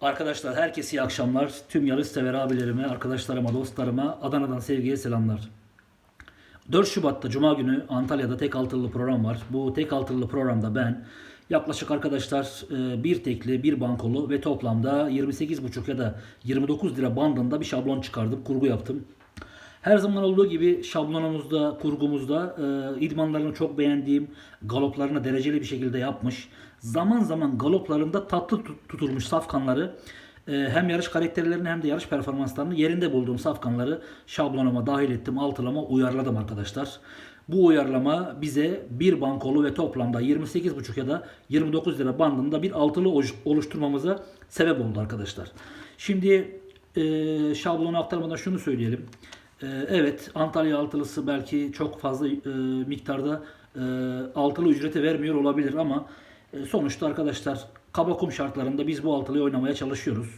Arkadaşlar herkese iyi akşamlar. Tüm yarış sever abilerime, arkadaşlarıma, dostlarıma Adana'dan sevgiye selamlar. 4 Şubat'ta Cuma günü Antalya'da tek altılı program var. Bu tek altılı programda ben yaklaşık arkadaşlar e, bir tekli, bir bankolu ve toplamda 28,5 ya da 29 lira bandında bir şablon çıkardım, kurgu yaptım. Her zaman olduğu gibi şablonumuzda, kurgumuzda e, idmanlarını çok beğendiğim, galoplarını dereceli bir şekilde yapmış. Zaman zaman galoplarında tatlı tut- tutulmuş safkanları e, hem yarış karakterlerini hem de yarış performanslarını yerinde bulduğum safkanları şablonuma dahil ettim, altılama uyarladım arkadaşlar. Bu uyarlama bize bir bankolu ve toplamda 28,5 ya da 29 lira bandında bir altılı oluş- oluşturmamıza sebep oldu arkadaşlar. Şimdi e, şablonu aktarmadan şunu söyleyelim. E, evet Antalya altılısı belki çok fazla miktarda altılı ücreti vermiyor olabilir ama sonuçta arkadaşlar kaba kum şartlarında biz bu altılıyı oynamaya çalışıyoruz.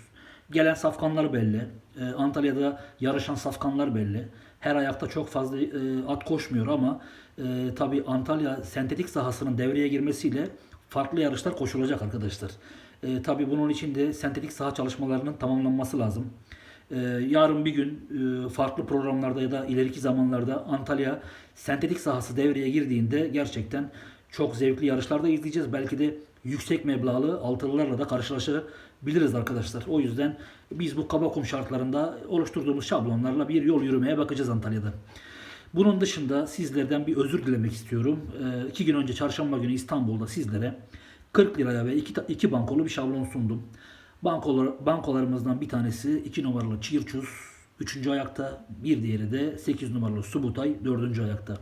Gelen safkanlar belli. E, Antalya'da yarışan safkanlar belli. Her ayakta çok fazla e, at koşmuyor ama e, tabi Antalya sentetik sahasının devreye girmesiyle farklı yarışlar koşulacak arkadaşlar. E, tabi bunun için de sentetik saha çalışmalarının tamamlanması lazım. Yarın bir gün e, farklı programlarda ya da ileriki zamanlarda Antalya sentetik sahası devreye girdiğinde gerçekten çok zevkli yarışlarda izleyeceğiz. Belki de yüksek meblağlı altılılarla da karşılaşabiliriz arkadaşlar. O yüzden biz bu kaba kum şartlarında oluşturduğumuz şablonlarla bir yol yürümeye bakacağız Antalya'da. Bunun dışında sizlerden bir özür dilemek istiyorum. Ee, iki gün önce çarşamba günü İstanbul'da sizlere 40 liraya ve iki, iki bankolu bir şablon sundum. Bankolar, bankolarımızdan bir tanesi 2 numaralı Çirçuz 3. ayakta. Bir diğeri de 8 numaralı Subutay 4. ayakta.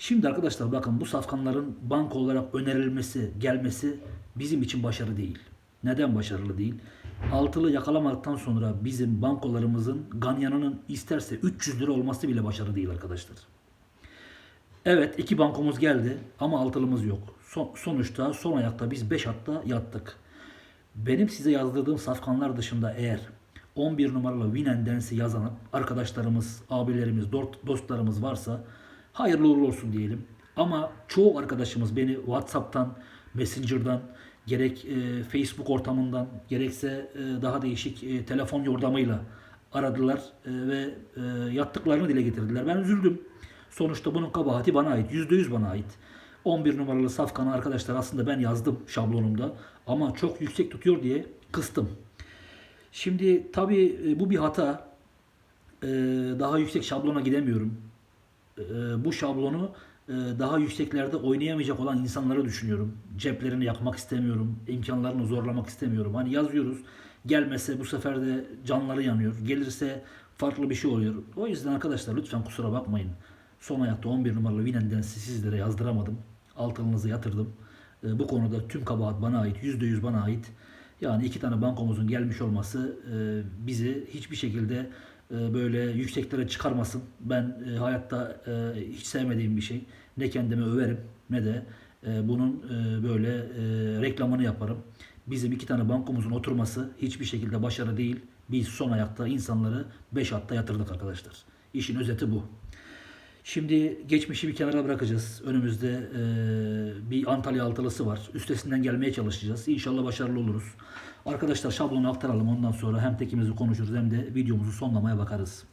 Şimdi arkadaşlar bakın bu safkanların banko olarak önerilmesi, gelmesi bizim için başarı değil. Neden başarılı değil? Altılı yakalamadıktan sonra bizim bankolarımızın ganyanının isterse 300 lira olması bile başarı değil arkadaşlar. Evet iki bankomuz geldi ama altılımız yok. Son- sonuçta son ayakta biz 5 hatta yattık. Benim size yazdırdığım safkanlar dışında eğer 11 numaralı Win and Dance'i yazan arkadaşlarımız, abilerimiz, dostlarımız varsa hayırlı uğurlu olsun diyelim. Ama çoğu arkadaşımız beni WhatsApp'tan, Messenger'dan, gerek e, Facebook ortamından, gerekse e, daha değişik e, telefon yordamıyla aradılar e, ve e, yattıklarını dile getirdiler. Ben üzüldüm. Sonuçta bunun kabahati bana ait. %100 bana ait. 11 numaralı safkanı arkadaşlar aslında ben yazdım şablonumda. Ama çok yüksek tutuyor diye kıstım. Şimdi tabii e, bu bir hata. Ee, daha yüksek şablona gidemiyorum. Ee, bu şablonu e, daha yükseklerde oynayamayacak olan insanları düşünüyorum. Ceplerini yakmak istemiyorum. imkanlarını zorlamak istemiyorum. Hani yazıyoruz. Gelmese bu sefer de canları yanıyor. Gelirse farklı bir şey oluyor. O yüzden arkadaşlar lütfen kusura bakmayın. Son ayakta 11 numaralı Winendensi sizlere yazdıramadım. Altınınızı yatırdım. Ee, bu konuda tüm kabahat bana ait. %100 bana ait. Yani iki tane bankomuzun gelmiş olması e, bizi hiçbir şekilde e, böyle yükseklere çıkarmasın. Ben e, hayatta e, hiç sevmediğim bir şey. Ne kendimi överim ne de e, bunun e, böyle e, reklamını yaparım. Bizim iki tane bankomuzun oturması hiçbir şekilde başarı değil. Biz son ayakta insanları 5 hatta yatırdık arkadaşlar. İşin özeti bu. Şimdi geçmişi bir kenara bırakacağız. Önümüzde e, bir Antalya altılısı var. Üstesinden gelmeye çalışacağız. İnşallah başarılı oluruz. Arkadaşlar şablonu aktaralım. Ondan sonra hem tekimizi konuşuruz hem de videomuzu sonlamaya bakarız.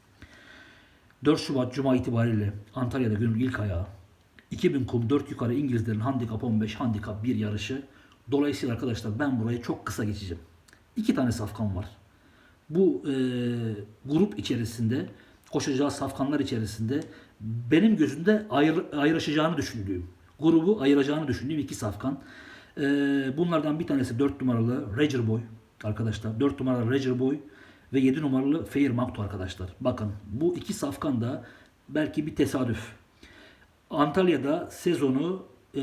4 Şubat Cuma itibariyle Antalya'da günün ilk ayağı. 2000 kum 4 yukarı İngilizlerin handikap 15, handikap 1 yarışı. Dolayısıyla arkadaşlar ben burayı çok kısa geçeceğim. İki tane safkan var. Bu e, grup içerisinde koşacağı safkanlar içerisinde benim gözümde ayrı, ayrışacağını düşündüğüm, grubu ayıracağını düşündüğüm iki safkan. E, bunlardan bir tanesi 4 numaralı Roger Boy arkadaşlar. 4 numaralı Roger Boy ve 7 numaralı Fair Makto arkadaşlar. Bakın bu iki safkan da belki bir tesadüf. Antalya'da sezonu e,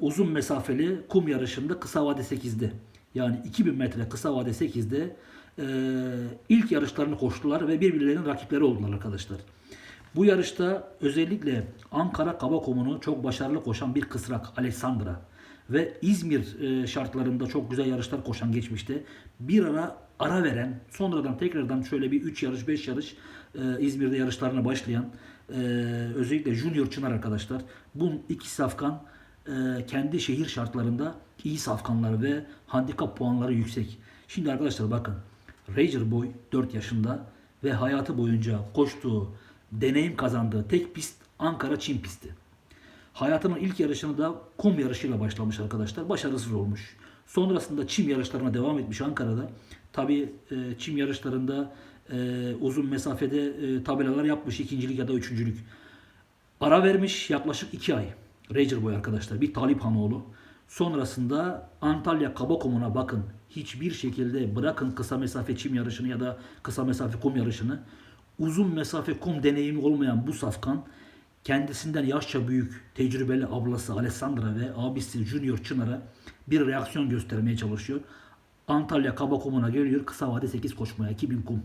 uzun mesafeli kum yarışında kısa vade 8'de. Yani 2000 metre kısa vade 8'de e, ilk yarışlarını koştular ve birbirlerinin rakipleri oldular arkadaşlar. Bu yarışta özellikle Ankara Kabakomu'nu çok başarılı koşan bir kısrak Alexandra ve İzmir e, şartlarında çok güzel yarışlar koşan geçmişte bir ara ara veren sonradan tekrardan şöyle bir 3 yarış 5 yarış e, İzmir'de yarışlarına başlayan e, özellikle Junior Çınar arkadaşlar bu iki safkan kendi şehir şartlarında iyi safkanlar ve handikap puanları yüksek. Şimdi arkadaşlar bakın. Ranger Boy 4 yaşında ve hayatı boyunca koştuğu, deneyim kazandığı tek pist Ankara Çin pisti. Hayatının ilk yarışını da kum yarışıyla başlamış arkadaşlar. Başarısız olmuş. Sonrasında çim yarışlarına devam etmiş Ankara'da. Tabi çim yarışlarında e, uzun mesafede e, tabelalar yapmış. ikincilik ya da üçüncülük. Ara vermiş yaklaşık 2 ay. Ranger Boy arkadaşlar. Bir Talip Hanoğlu. Sonrasında Antalya Kabakum'una bakın. Hiçbir şekilde bırakın kısa mesafe çim yarışını ya da kısa mesafe kum yarışını. Uzun mesafe kum deneyimi olmayan bu safkan kendisinden yaşça büyük tecrübeli ablası Alessandra ve abisi Junior Çınar'a bir reaksiyon göstermeye çalışıyor. Antalya Kabakum'una geliyor kısa vade 8 koşmaya 2000 kum.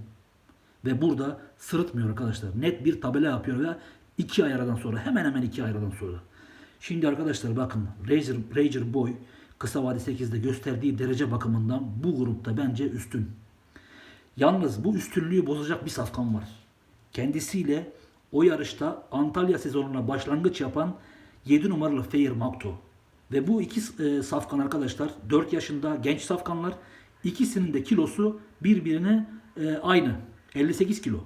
Ve burada sırıtmıyor arkadaşlar. Net bir tabela yapıyor ve 2 ay aradan sonra hemen hemen 2 ay aradan sonra. Şimdi arkadaşlar bakın Ranger, Ranger Boy kısa vade 8'de gösterdiği derece bakımından bu grupta bence üstün. Yalnız bu üstünlüğü bozacak bir safkan var. Kendisiyle o yarışta Antalya sezonuna başlangıç yapan 7 numaralı Fair Makto. Ve bu iki e, safkan arkadaşlar 4 yaşında genç safkanlar. İkisinin de kilosu birbirine e, aynı. 58 kilo.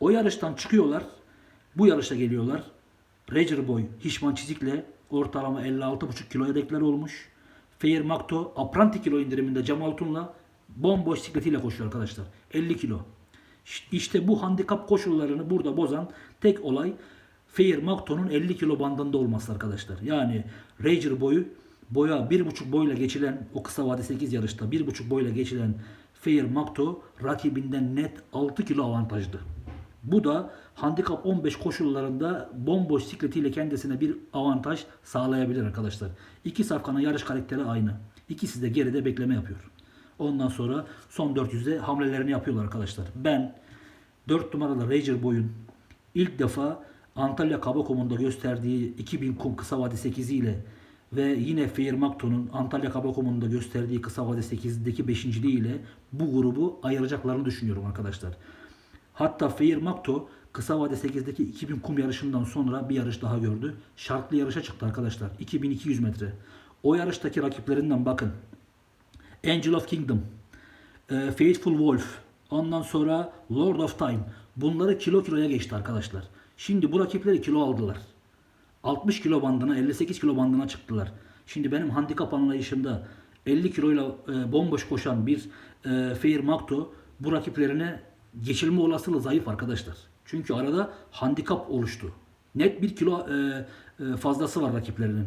O yarıştan çıkıyorlar. Bu yarışa geliyorlar. Ranger Boy Hişman Çizik'le ortalama 56,5 kiloya deklar olmuş. Fair Makto apranti kilo indiriminde Cem Altun'la bomboş sikletiyle koşuyor arkadaşlar. 50 kilo. İşte bu handikap koşullarını burada bozan tek olay Fair Makto'nun 50 kilo bandında olması arkadaşlar. Yani Ranger boyu boya 1.5 boyla geçilen o kısa vade 8 yarışta 1.5 boyla geçilen Fair Makto rakibinden net 6 kilo avantajlı. Bu da handikap 15 koşullarında bomboş sikletiyle kendisine bir avantaj sağlayabilir arkadaşlar. İki safkanın yarış karakteri aynı. İkisi de geride bekleme yapıyor. Ondan sonra son 400'de hamlelerini yapıyorlar arkadaşlar. Ben 4 numaralı Ranger boyun ilk defa Antalya Kabakum'unda gösterdiği 2000 kum kısa vade 8 ile ve yine Fair Makto'nun Antalya Kabakum'unda gösterdiği kısa vade 8'deki 5. ile bu grubu ayıracaklarını düşünüyorum arkadaşlar. Hatta Fair Makto kısa vade 8'deki 2000 kum yarışından sonra bir yarış daha gördü. Şartlı yarışa çıktı arkadaşlar. 2200 metre. O yarıştaki rakiplerinden bakın. Angel of Kingdom, e, Faithful Wolf, ondan sonra Lord of Time. Bunları kilo kiloya geçti arkadaşlar. Şimdi bu rakipleri kilo aldılar. 60 kilo bandına, 58 kilo bandına çıktılar. Şimdi benim handikap anlayışımda 50 kiloyla e, bomboş koşan bir e, Fair Makto bu rakiplerine geçilme olasılığı zayıf arkadaşlar. Çünkü arada handikap oluştu. Net bir kilo e, e, fazlası var rakiplerinin.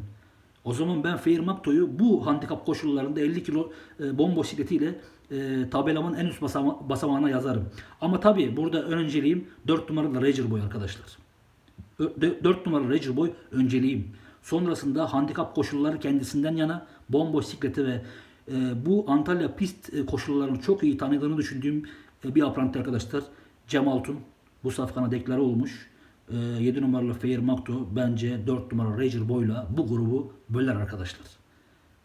O zaman ben Fair Makto'yu bu handikap koşullarında 50 kilo e, bomboş sikletiyle e, tabelamın en üst basama, basamağına yazarım. Ama tabii burada önceliğim 4 numaralı Ranger Boy arkadaşlar. 4 numaralı Ranger Boy önceliğim. Sonrasında handikap koşulları kendisinden yana bomboş sikleti ve e, bu Antalya pist e, koşullarını çok iyi tanıdığını düşündüğüm e, bir apranti arkadaşlar. Cem Altun bu safkana deklare olmuş. 7 numaralı Fair Makto bence 4 numaralı Ranger Boy'la bu grubu böler arkadaşlar.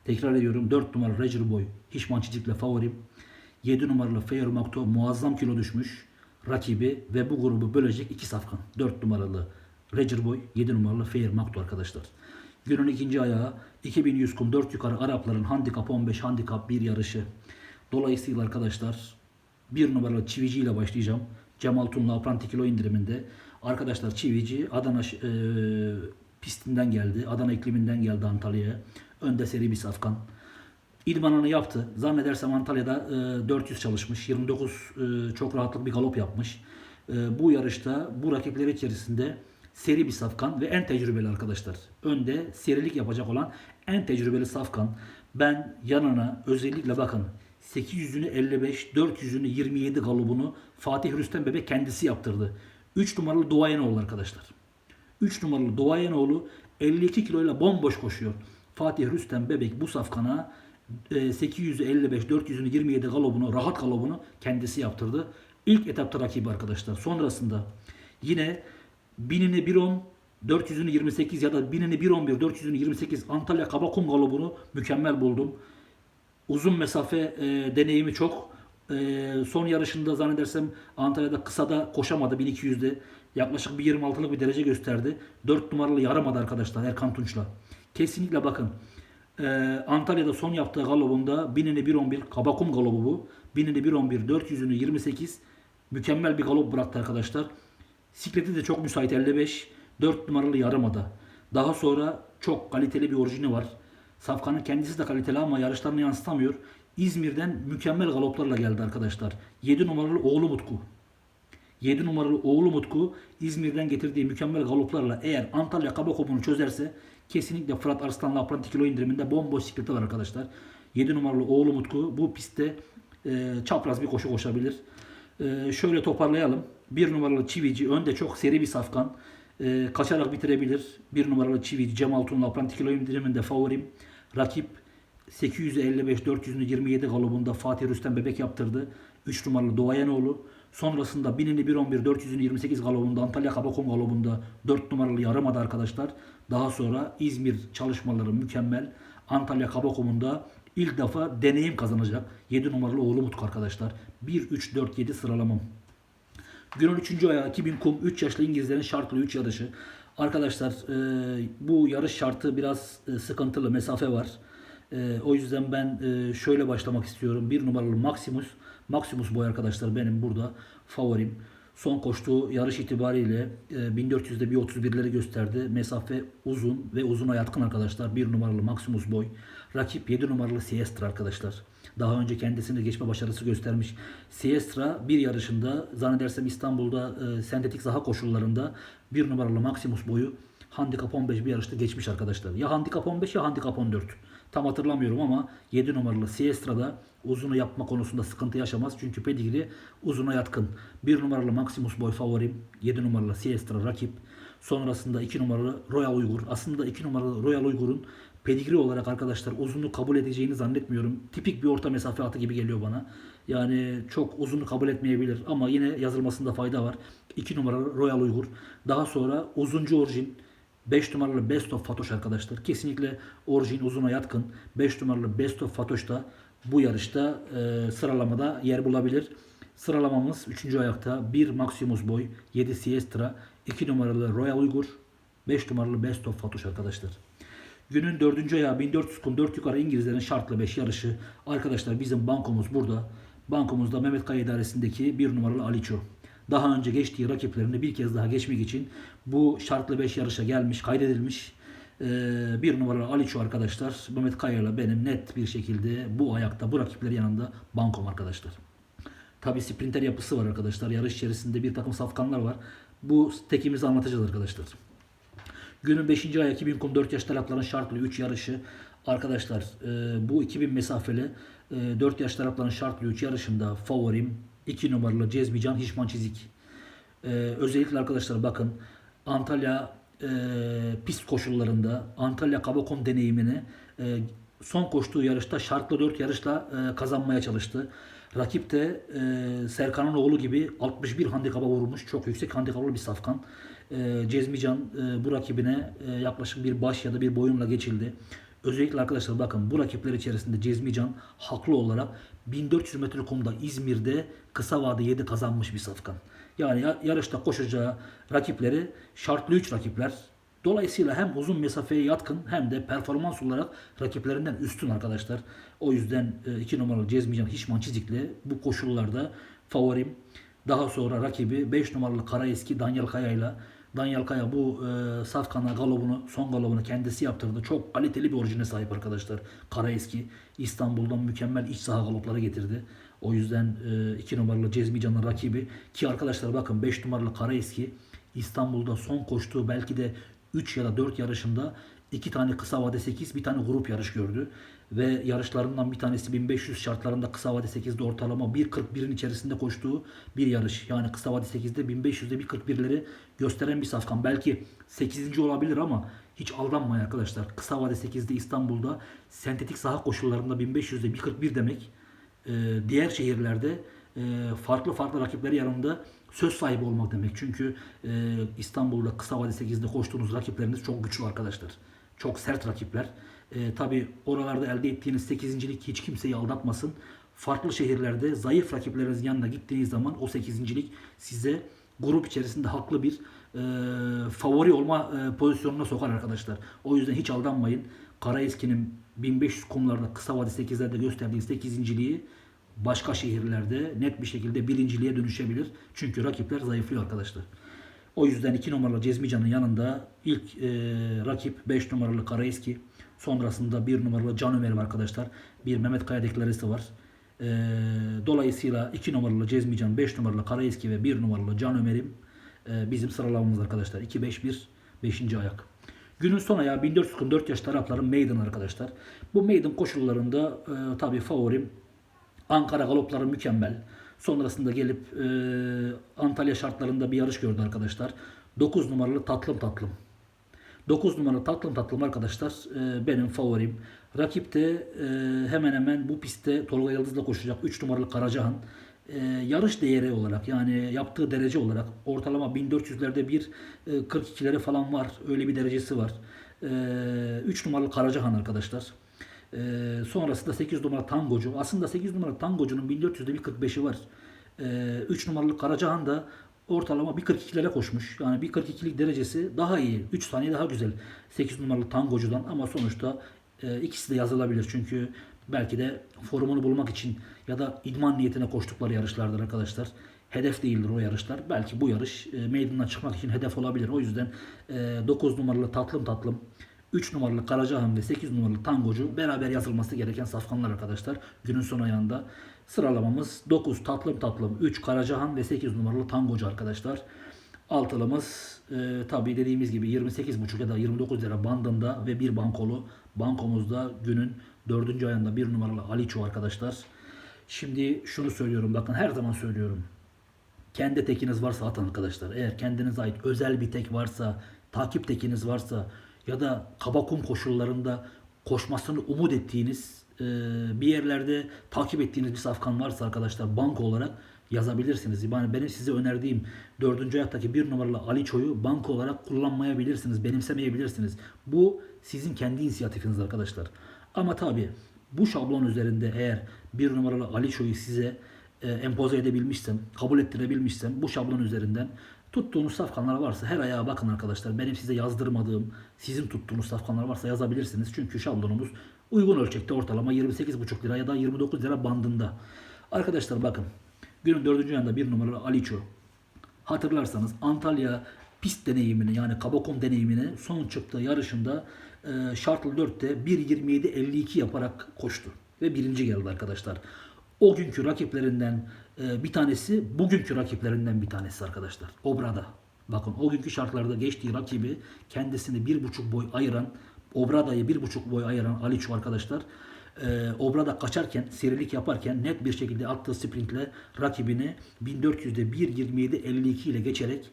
Tekrar ediyorum 4 numaralı Ranger Boy Hişman Çizik'le favorim. 7 numaralı Fair Makto muazzam kilo düşmüş rakibi ve bu grubu bölecek iki safkan. 4 numaralı Ranger Boy, 7 numaralı Fair Makto arkadaşlar. Günün ikinci ayağı 2100 kum 4 yukarı Arapların handikap 15 handikap 1 yarışı. Dolayısıyla arkadaşlar 1 numaralı Çivici ile başlayacağım. Cemal Tun'la apranti kilo indiriminde. Arkadaşlar Çivici Adana e, pistinden geldi. Adana ikliminden geldi Antalya'ya. Önde seri bir safkan. İdmanını yaptı. Zannedersem Antalya'da e, 400 çalışmış. 29 e, çok rahatlık bir galop yapmış. E, bu yarışta bu rakipleri içerisinde seri bir safkan ve en tecrübeli arkadaşlar. Önde serilik yapacak olan en tecrübeli safkan. Ben yanına özellikle bakın 800'ünü 55, 400'ünü 27 galobunu Fatih Rüstem Bebek kendisi yaptırdı. 3 numaralı Doğayenoğlu arkadaşlar. 3 numaralı Doğayenoğlu 52 kiloyla bomboş koşuyor. Fatih Rüstem Bebek bu safkana 800'ü 55, 400'ünü 27 galobunu, rahat galobunu kendisi yaptırdı. İlk etapta rakibi arkadaşlar. Sonrasında yine 1000'ini 1.10, 400'ünü 28 ya da 1000'ini 1.11, 400'ünü 28 Antalya Kabakum galobunu mükemmel buldum. Uzun mesafe e, deneyimi çok. E, son yarışında zannedersem Antalya'da kısada koşamadı 1200'de. Yaklaşık bir 26'lık bir derece gösterdi. 4 numaralı yaramadı arkadaşlar Erkan Tunç'la. Kesinlikle bakın. Ee, Antalya'da son yaptığı galobunda binini 1.11 Kabakum galobu bu. Binini 1.11 400'ünü 28 mükemmel bir galop bıraktı arkadaşlar. Sikleti de çok müsait 55. 4 numaralı yarımada. Daha sonra çok kaliteli bir orijini var. Safkan'ın kendisi de kaliteli ama yarışlarını yansıtamıyor. İzmir'den mükemmel galoplarla geldi arkadaşlar. 7 numaralı oğlu Mutku. 7 numaralı oğlu Mutku İzmir'den getirdiği mükemmel galoplarla eğer Antalya Kabakop'unu çözerse kesinlikle Fırat Arslan'la apranti kilo indiriminde bomboş sikleti var arkadaşlar. 7 numaralı oğlu Mutku bu pistte e, çapraz bir koşu koşabilir. E, şöyle toparlayalım. 1 numaralı Çivici önde çok seri bir safkan. E, kaçarak bitirebilir. 1 numaralı Çivici Cem Altun'la apranti kilo indiriminde favorim. Rakip 855 400'ünü 27 galobunda Fatih Rüstem bebek yaptırdı. 3 numaralı Doğayenoğlu. Sonrasında binini 1.11 400'ünü 28 galobunda Antalya Kabakom galobunda 4 numaralı Yarımada arkadaşlar. Daha sonra İzmir çalışmaları mükemmel. Antalya Kabakom'unda ilk defa deneyim kazanacak. 7 numaralı oğlu Mutku arkadaşlar. 1-3-4-7 sıralamam. Günün 3. ayağı 2000 kum 3 yaşlı İngilizlerin şartlı 3 yarışı. Arkadaşlar e, bu yarış şartı biraz e, sıkıntılı mesafe var. E, o yüzden ben e, şöyle başlamak istiyorum. 1 numaralı Maximus. Maximus boy arkadaşlar benim burada favorim. Son koştuğu yarış itibariyle e, 1400'de bir 31'leri gösterdi. Mesafe uzun ve uzuna yatkın arkadaşlar. 1 numaralı Maximus boy. Rakip 7 numaralı Siestra arkadaşlar. Daha önce kendisini geçme başarısı göstermiş. Siestra bir yarışında zannedersem İstanbul'da e, sentetik saha koşullarında 1 numaralı Maximus boyu handikap 15 bir yarışta geçmiş arkadaşlar. Ya handikap 15 ya handikap 14. Tam hatırlamıyorum ama 7 numaralı Siestra'da uzunu yapma konusunda sıkıntı yaşamaz. Çünkü pedigri uzuna yatkın. 1 numaralı Maximus boy favorim. 7 numaralı Siestra rakip. Sonrasında 2 numaralı Royal Uygur. Aslında 2 numaralı Royal Uygur'un pedigri olarak arkadaşlar uzunu kabul edeceğini zannetmiyorum. Tipik bir orta mesafe atı gibi geliyor bana. Yani çok uzunu kabul etmeyebilir ama yine yazılmasında fayda var. 2 numaralı Royal Uygur. Daha sonra uzuncu orijin 5 numaralı Best of Fatoş arkadaşlar. Kesinlikle orijin uzuna yatkın. 5 numaralı Best of Fatoş da bu yarışta e, sıralamada yer bulabilir. Sıralamamız 3. ayakta 1 Maximus Boy, 7 Siestra, 2 numaralı Royal Uygur, 5 numaralı Best of Fatoş arkadaşlar. Günün 4. ayağı 1400 kum 4 yukarı İngilizlerin şartlı 5 yarışı. Arkadaşlar bizim bankomuz burada. Bankomuzda Mehmet Kaya idaresindeki 1 numaralı Aliço. Daha önce geçtiği rakiplerini bir kez daha geçmek için bu şartlı 5 yarışa gelmiş, kaydedilmiş. Ee, bir numaralı Aliço arkadaşlar. Mehmet Kaya ile benim net bir şekilde bu ayakta, bu rakipleri yanında bankom arkadaşlar. Tabi sprinter yapısı var arkadaşlar. Yarış içerisinde bir takım safkanlar var. Bu tekimizi anlatacağız arkadaşlar. Günün 5. ayı 2000 kum 4 yaş tarafların şartlı 3 yarışı. Arkadaşlar e, bu 2000 mesafeli e, 4 yaş tarafların şartlı 3 yarışında favorim 2 numaralı Cezmican Hişman Çizik. E, özellikle arkadaşlar bakın Antalya e, pist koşullarında Antalya Kabakom deneyimini e, son koştuğu yarışta şartlı 4 yarışla e, kazanmaya çalıştı. Rakip de e, Serkan'ın oğlu gibi 61 handikaba vurmuş. Çok yüksek handikaplı bir safkan. E, Cezmican e, bu rakibine e, yaklaşık bir baş ya da bir boyunla geçildi. Özellikle arkadaşlar bakın bu rakipler içerisinde Cezmican haklı olarak 1400 metre kumda İzmir'de kısa vade 7 kazanmış bir safkan. Yani ya- yarışta koşacağı rakipleri şartlı 3 rakipler. Dolayısıyla hem uzun mesafeye yatkın hem de performans olarak rakiplerinden üstün arkadaşlar. O yüzden 2 numaralı Cezmican Hişman Çizik'le bu koşullarda favorim. Daha sonra rakibi 5 numaralı Karaeski Daniel Kaya ile Daniel Kaya bu e, Safkan'a galobunu, son galobunu kendisi yaptırdı. Çok kaliteli bir orijine sahip arkadaşlar. Karaeski İstanbul'dan mükemmel iç saha galopları getirdi. O yüzden 2 numaralı Cezmican'ın rakibi ki arkadaşlar bakın 5 numaralı Karaeski İstanbul'da son koştuğu belki de 3 ya da 4 yarışında 2 tane kısa vade 8, bir tane grup yarış gördü. Ve yarışlarından bir tanesi 1500 şartlarında kısa vade 8'de ortalama 1.41'in içerisinde koştuğu bir yarış. Yani kısa vade 8'de 1500'de 1.41'leri gösteren bir safkan. Belki 8. olabilir ama hiç aldanmayın arkadaşlar. Kısa vade 8'de İstanbul'da sentetik saha koşullarında 1500'de 1.41 demek. Ee, diğer şehirlerde e, farklı farklı rakipleri yanında söz sahibi olmak demek. Çünkü e, İstanbul'da kısa vade 8'de koştuğunuz rakipleriniz çok güçlü arkadaşlar. Çok sert rakipler. E, Tabi oralarda elde ettiğiniz 8. hiç kimseyi aldatmasın. Farklı şehirlerde zayıf rakiplerinizin yanına gittiğiniz zaman o 8. size grup içerisinde haklı bir e, favori olma e, pozisyonuna sokar arkadaşlar. O yüzden hiç aldanmayın. Karaeski'nin 1500 kumlarda kısa vade 8'lerde gösterdiği 8.liği başka şehirlerde net bir şekilde birinciliğe dönüşebilir. Çünkü rakipler zayıflıyor arkadaşlar. O yüzden 2 numaralı Cezmican'ın yanında ilk e, rakip 5 numaralı Karaeski. Sonrasında 1 numaralı Can Ömer var arkadaşlar. Bir Mehmet Kaya deklaresi var. E, dolayısıyla 2 numaralı Cezmican, 5 numaralı Karaeski ve 1 numaralı Can Ömer'im e, bizim sıralamamız arkadaşlar. 2-5-1 5. ayak. Günün son ayağı 1444 yaş tarafların maiden arkadaşlar. Bu maiden koşullarında e, tabii favorim Ankara galopları mükemmel. Sonrasında gelip e, Antalya şartlarında bir yarış gördü arkadaşlar. 9 numaralı tatlım tatlım. 9 numaralı tatlım tatlım arkadaşlar e, benim favorim. Rakip de e, hemen hemen bu pistte Tolga Yıldız'la koşacak 3 numaralı Karacahan. E, yarış değeri olarak yani yaptığı derece olarak ortalama 1400'lerde bir e, 42'leri falan var. Öyle bir derecesi var. E, 3 numaralı Karacahan arkadaşlar. E, sonrasında 8 numaralı Tangocu. Aslında 8 numaralı Tangocu'nun 1400'de bir 45'i var. E, 3 numaralı Karacahan da ortalama bir 42'lere koşmuş. Yani bir 42'lik derecesi daha iyi. 3 saniye daha güzel 8 numaralı Tangocu'dan ama sonuçta e, ikisi de yazılabilir. Çünkü belki de formunu bulmak için ya da idman niyetine koştukları yarışlardır arkadaşlar. Hedef değildir o yarışlar. Belki bu yarış e, meydanına çıkmak için hedef olabilir. O yüzden e, 9 numaralı Tatlım Tatlım 3 numaralı Karacahan ve 8 numaralı Tangocu beraber yazılması gereken safkanlar arkadaşlar. Günün son ayağında sıralamamız 9 Tatlım Tatlım, 3 Karacahan ve 8 numaralı Tangocu arkadaşlar. Altılımız e, tabii dediğimiz gibi 28,5 ya da 29 lira bandında ve bir bankolu. Bankomuzda günün 4. ayında 1 numaralı Aliço arkadaşlar. Şimdi şunu söylüyorum bakın her zaman söylüyorum. Kendi tekiniz varsa atın arkadaşlar. Eğer kendinize ait özel bir tek varsa, takip tekiniz varsa ya da kaba kum koşullarında koşmasını umut ettiğiniz e, bir yerlerde takip ettiğiniz bir safkan varsa arkadaşlar banko olarak yazabilirsiniz. Yani benim size önerdiğim 4. ayaktaki bir numaralı Ali Ço'yu banko olarak kullanmayabilirsiniz, benimsemeyebilirsiniz. Bu sizin kendi inisiyatifiniz arkadaşlar. Ama tabi bu şablon üzerinde eğer bir numaralı Ali Ço'yu size e, empoze edebilmişsem, kabul ettirebilmişsem bu şablon üzerinden tuttuğunuz safkanlar varsa her ayağa bakın arkadaşlar. Benim size yazdırmadığım, sizin tuttuğunuz safkanlar varsa yazabilirsiniz. Çünkü şablonumuz uygun ölçekte ortalama 28,5 lira ya da 29 lira bandında. Arkadaşlar bakın. Günün dördüncü yanında bir numaralı Aliço. Hatırlarsanız Antalya pist deneyimini yani Kabakom deneyimini son çıktığı yarışında e, Şartlı 4'te 1.27.52 yaparak koştu. Ve birinci geldi arkadaşlar. O günkü rakiplerinden e, bir tanesi bugünkü rakiplerinden bir tanesi arkadaşlar. Obra'da. Bakın o günkü şartlarda geçtiği rakibi kendisini bir buçuk boy ayıran Obrada'yı bir buçuk boy ayıran Aliço arkadaşlar e, Obra'da kaçarken, serilik yaparken net bir şekilde attığı sprintle rakibini 1400'de 1.27.52 ile geçerek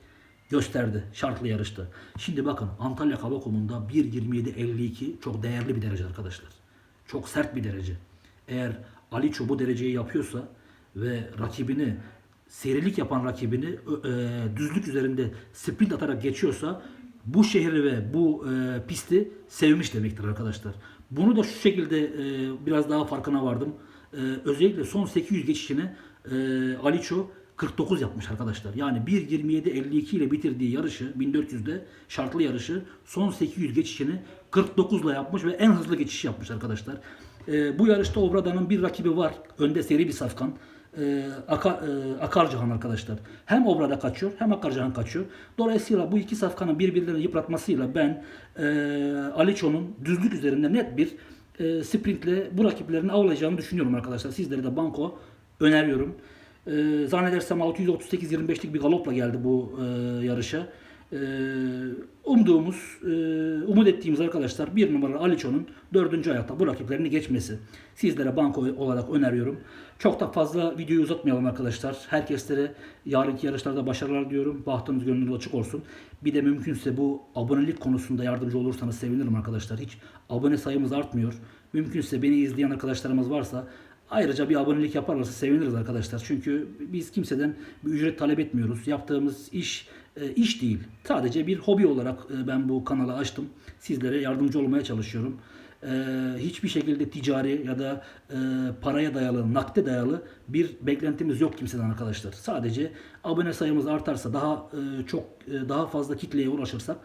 gösterdi şartlı yarışta. Şimdi bakın Antalya Kavakom'unda 1.27.52 çok değerli bir derece arkadaşlar. Çok sert bir derece. Eğer Aliço bu dereceyi yapıyorsa ve rakibini serilik yapan rakibini e, düzlük üzerinde sprint atarak geçiyorsa bu şehri ve bu e, pisti sevmiş demektir arkadaşlar. Bunu da şu şekilde e, biraz daha farkına vardım. E, özellikle son 800 geçişini e, Aliço 49 yapmış arkadaşlar. Yani 1.27.52 ile bitirdiği yarışı 1400'de şartlı yarışı son 800 geçişini 49 ile yapmış ve en hızlı geçiş yapmış arkadaşlar. E, bu yarışta Obrada'nın bir rakibi var. Önde seri bir safkan. E, Aka, e, Akarcahan arkadaşlar. Hem Obrada kaçıyor hem Akarcahan kaçıyor. Dolayısıyla bu iki safkanın birbirlerini yıpratmasıyla ben e, Aliço'nun düzlük üzerinde net bir e, sprintle bu rakiplerini avlayacağını düşünüyorum arkadaşlar. Sizlere de banko öneriyorum. E, zannedersem 638-25'lik bir galopla geldi bu e, yarışa. E, umduğumuz, e, umut ettiğimiz arkadaşlar bir numaralı Aliço'nun dördüncü ayakta bu rakiplerini geçmesi. Sizlere banko olarak öneriyorum. Çok da fazla videoyu uzatmayalım arkadaşlar. Herkeslere yarınki yarışlarda başarılar diyorum. Bahtınız gönlünüz açık olsun. Bir de mümkünse bu abonelik konusunda yardımcı olursanız sevinirim arkadaşlar. Hiç abone sayımız artmıyor. Mümkünse beni izleyen arkadaşlarımız varsa Ayrıca bir abonelik yaparlarsa seviniriz arkadaşlar. Çünkü biz kimseden bir ücret talep etmiyoruz. Yaptığımız iş iş değil. Sadece bir hobi olarak e, ben bu kanalı açtım. Sizlere yardımcı olmaya çalışıyorum. E, hiçbir şekilde ticari ya da paraya dayalı, nakde dayalı bir beklentimiz yok kimseden arkadaşlar. Sadece abone sayımız artarsa, daha çok daha fazla kitleye ulaşırsak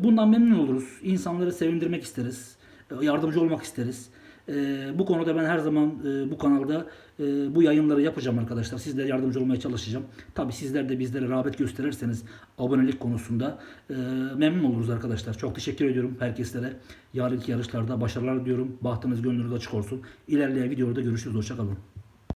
bundan memnun oluruz. İnsanları sevindirmek isteriz. E, Yardımcı olmak isteriz. E, bu konuda ben her zaman e, bu kanalda e, bu yayınları yapacağım arkadaşlar. Sizlere yardımcı olmaya çalışacağım. Tabi sizler de bizlere rağbet gösterirseniz abonelik konusunda e, memnun oluruz arkadaşlar. Çok teşekkür ediyorum herkeslere. Yarınki yarışlarda başarılar diliyorum. Bahtınız gönlünüz açık olsun. İlerleyen videoda görüşürüz. Hoşçakalın.